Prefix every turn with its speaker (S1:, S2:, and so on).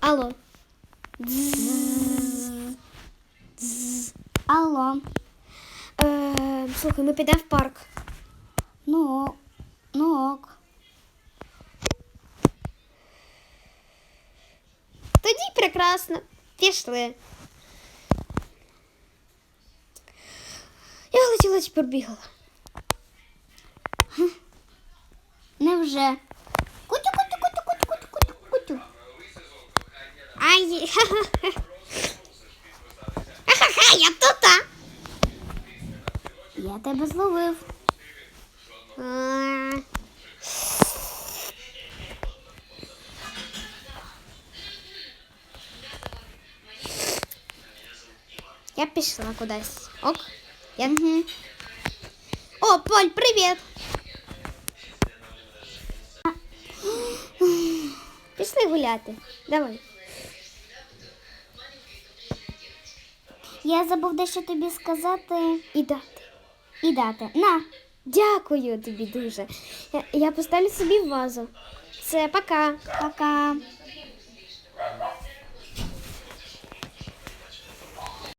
S1: Алло.
S2: Алло.
S1: Е, слухай, ми підемо в парк.
S2: Ну, ну ок.
S1: Тоді прекрасно. Пішли. Я летіла тепер бігала.
S2: Невже?
S1: Ай, ха-ха-ха. Ха-ха-ха, я тут. а.
S2: Я тебе зловив.
S1: А. Я пішла кудись. Ок. Я... О, Поль, привіт. Пішли гуляти. Давай.
S2: Я забув дещо тобі сказати
S1: І дати.
S2: і дати. На.
S1: Дякую тобі дуже. Я, я поставлю собі вазу. Все, пока.
S2: Пока.